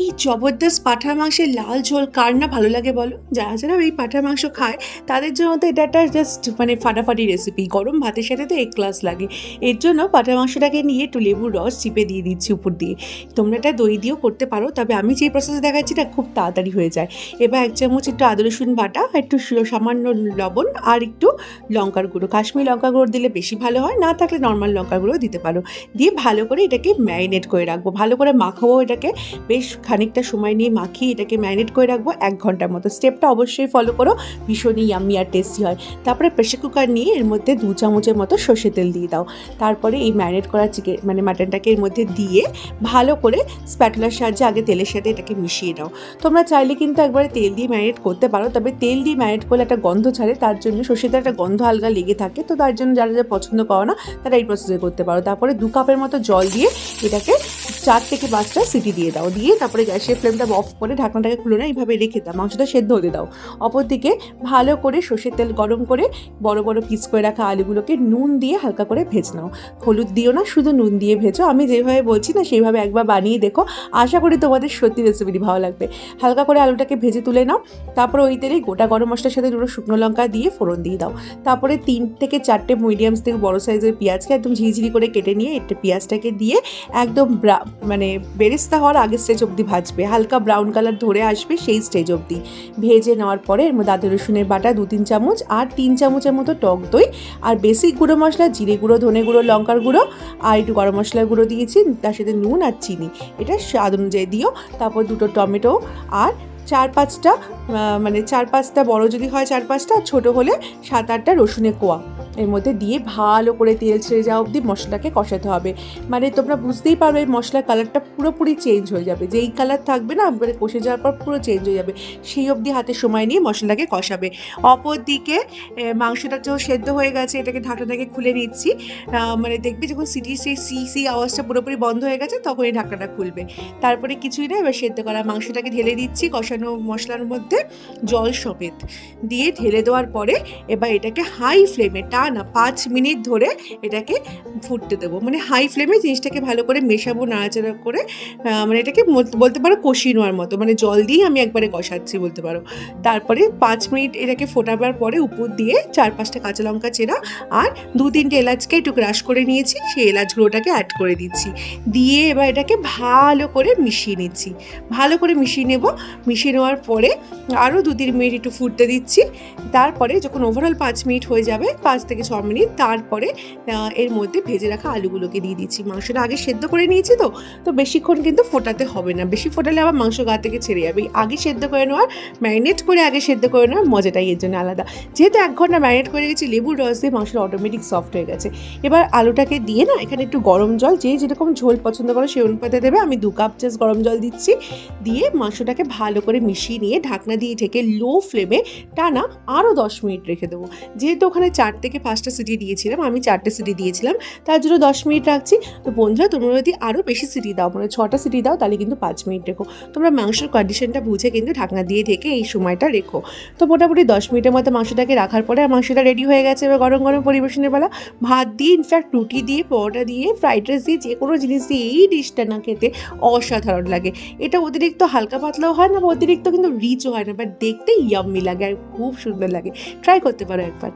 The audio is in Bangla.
এই জবরদস্ত পাঁঠার মাংসের লাল ঝোল কার না ভালো লাগে বলো? যারা যারা এই পাঁঠার মাংস খায়, তাদের জন্য তো এটা একটা জাস্ট মানে ফাটাফাটি রেসিপি গরম ভাতের সাথে তো এক ক্লাস লাগে। এর জন্য পাঁঠার মাংসটাকে নিয়ে একটু লেবুর রস চিপে দিয়ে দিচ্ছি উপর দিয়ে। তোমরা এটা দই দিয়েও করতে পারো, তবে আমি যে প্রসেস দেখাচ্ছি এটা খুব তাড়াতাড়ি হয়ে যায়। এবার এক চামচ একটু আদা, রসুন বাটা, একটু সামান্য লবণ আর একটু লঙ্কার গুঁড়ো। কাশ্মীর লঙ্কা গুঁড়ো দিলে বেশি ভালো হয়, না থাকলে নর্মাল লঙ্কা গুঁড়ো দিতে পারো। দিয়ে ভালো করে এটাকে ম্যারিনেট করে রাখব। ভালো করে মাখাবো এটাকে। বেশ খানিকটা সময় নিয়ে মাখিয়ে এটাকে ম্যারিনেট করে রাখব এক ঘণ্টার মতো। স্টেপটা অবশ্যই ফলো করো ভীষণই ইয়াম্মি আর টেস্টি হয়। তারপরে প্রেশার কুকার নিয়ে এর মধ্যে দু চামচের মতো সর্ষে তেল দিয়ে দাও। তারপরে এই ম্যারিনেট করা চিকেন মানে মাটনটাকে এর মধ্যে দিয়ে ভালো করে স্প্যাটুলার সাহায্যে আগে তেলের সাথে এটাকে মিশিয়ে নাও। তোমরা চাইলে কিন্তু একবারে তেল দিয়ে ম্যারিনেট করতে পারো, তবে তেল দিয়ে ম্যারিনেট করলে একটা গন্ধ ছাড়ে, তার জন্য সর্ষেতে একটা গন্ধ আলগা লেগে থাকে, তো তার জন্য যারা যারা পছন্দ করো না, তারা এই প্রসেসে করতে পারো। তারপরে দু কাপের মতো জল দিয়ে এটাকে চার থেকে পাঁচটা সিটি দিয়ে দাও। দিয়ে তারপরে গ্যাসের ফ্লেমটা অফ করে ঢাকনাটাকে খুলে না এইভাবে রেখে দাও, মাংসটা সেদ্ধ হতে দাও। অপরদিকে ভালো করে সর্ষের তেল গরম করে বড় বড় পিস করে রাখা আলুগুলোকে নুন দিয়ে হালকা করে ভেজ নাও। হলুদ দিও না, শুধু নুন দিয়ে ভেজো। আমি যেভাবে বলছি না, সেইভাবে একবার বানিয়ে দেখো। আশা করি তোমাদের সত্যি রেসিপিটি ভালো লাগবে। হালকা করে আলুটাকে ভেজে তুলে নাও। তারপরে ওই তেলেই গোটা গরম মশলার সাথে দুটো শুকনো লঙ্কা দিয়ে ফোড়ন দিয়ে দাও। তারপরে তিন থেকে চারটে মিডিয়াম থেকে বড় সাইজের পেঁয়াজকে একদম ঝিরিঝিরি করে কেটে নিয়ে এটা পেঁয়াজটাকে দিয়ে একদম মানে বেরেস্তা হওয়ার আগের স্টেজ অবধি ভাজবে। হালকা ব্রাউন কালার ধরে আসবে সেই স্টেজ অবধি। ভেজে নেওয়ার পরে এর মধ্যে আদা, রসুনের বাটা, দু তিন চামচ আর তিন চামচের মতো টক দই আর বেসিক গুঁড়ো মশলা, জিরে গুঁড়ো, ধনে গুঁড়ো, লঙ্কার গুঁড়ো আর একটু গরম মশলার গুঁড়ো দিয়েছি, তার সাথে নুন আর চিনি। এটা স্বাদ অনুযায়ী দিও। তারপর দুটো টমেটো আর চার পাঁচটা মানে চার পাঁচটা, বড় যদি হয় চার পাঁচটা, ছোটো হলে সাত আটটা রসুনের কোয়া। এর মধ্যে দিয়ে ভালো করে তেল ছেড়ে যাওয়া অবধি মশলাটাকে কষাতে হবে। মানে তোমরা বুঝতেই পারবে মশলার কালারটা পুরোপুরি চেঞ্জ হয়ে যাবে। যেই কালার থাকবে না মানে কষে যাওয়ার পর পুরো চেঞ্জ হয়ে যাবে। সেই অবধি হাতে সময় নিয়ে মশলাটাকে কষাবে। অপর দিকে মাংসটা যখন সেদ্ধ হয়ে গেছে, এটাকে ঢাকনাটাকে খুলে নিচ্ছি। মানে দেখবে যখন সিটি সেই সি সি আওয়াজটা পুরোপুরি বন্ধ হয়ে গেছে তখন এই ঢাকনাটা খুলবে। তারপরে কিছুই না, এবার সেদ্ধ করা মাংসটাকে ঢেলে দিচ্ছি কষানো মশলার মধ্যে। জল সমেত দিয়ে ঢেলে দেওয়ার পরে এবার এটাকে হাই ফ্লেমে টানা পাঁচ মিনিট ধরে এটাকে ফুটতে দেবো। মানে হাই ফ্লেমে জিনিসটাকে ভালো করে মেশাবো, নাড়াচাড়া করে মানে এটাকে বল- বলতে পারো কষিয়ে নেওয়ার মতো। মানে জল দিয়েই আমি একবারে কষাচ্ছি বলতে পারো। তারপরে পাঁচ মিনিট এটাকে ফোটাবার পরে উপর দিয়ে চার পাঁচটা কাঁচা লঙ্কা চেরা আর দু তিনটে এলাচকে একটু ক্রাশ করে নিয়েছি, সেই এলাচ গুঁড়োটাকে অ্যাড করে দিচ্ছি। দিয়ে এবার এটাকে ভালো করে মিশিয়ে নিচ্ছি। ভালো করে মিশিয়ে নেব। মিশিয়ে নেওয়ার পরে আরও দু তিন মিনিট একটু ফুটতে দিচ্ছি। তারপরে যখন ওভারঅল পাঁচ মিনিট হয়ে যাবে, পাঁচ থেকে ছ মিনিট, তারপরে এর মধ্যে ভেজে রাখা আলুগুলোকে দিয়ে দিচ্ছি। মাংসটা আগে সেদ্ধ করে নিয়েছি তো তো বেশিক্ষণ কিন্তু ফোটাতে হবে না। বেশি ফোটালে আবার মাংস গা থেকে ছেড়ে যাবে। আগে সেদ্ধ করে নেওয়ার, ম্যারিনেট করে আগে সেদ্ধ করে নেওয়ার মজাটাই এর জন্য আলাদা। যেহেতু এক ঘণ্টা ম্যারিনেট করে গেছি লেবুর রস দিয়ে মাংসটা অটোমেটিক সফট হয়ে গেছে। এবার আলুটাকে দিয়ে না, এখানে একটু গরম জল, যে যেরকম ঝোল পছন্দ করো সেই অনুপাতে দেবে। আমি দু কাপ জাস্ট গরম জল দিচ্ছি। দিয়ে মাংসটাকে ভালো করে মিশিয়ে নিয়ে ঢাকনা দিয়ে ঢেকে লো ফ্লেমে টানা আরও দশ মিনিট রেখে দেবো। যেহেতু ওখানে চার থেকে পাঁচটা সিটি দিয়েছিলাম, আমি চারটে সিটি দিয়েছিলাম, তার জন্য দশ মিনিট রাখছি। তো বন্ধুরা, তোমরা যদি আরও বেশি সিটি দাও মানে ছটা সিটি দাও, তাহলে কিন্তু পাঁচ মিনিট রেখো। তোমরা মাংসের কন্ডিশনটা বুঝে কিন্তু ঢাকনা দিয়ে ঢেকে এই সময়টা রেখো। তো মোটামুটি দশ মিনিটের মতো মাংসটাকে রাখার পরে মাংসটা রেডি হয়ে গেছে এবার গরম গরম পরিবেশনের বেলা। ভাত দিয়ে ইনফ্যাক্ট রুটি দিয়ে, পরোটা দিয়ে ফ্রাইড রাইস দিয়ে, যে কোনো জিনিস দিয়ে এই ডিশটা না খেতে অসাধারণ লাগে। এটা অতিরিক্ত হালকা পাতলাও হয় না, অতিরিক্ত কিন্তু রিচও হয় না বাট দেখতে ইয়াম্মি লাগে আর খুব সুন্দর লাগে। ট্রাই করতে পারো একবার।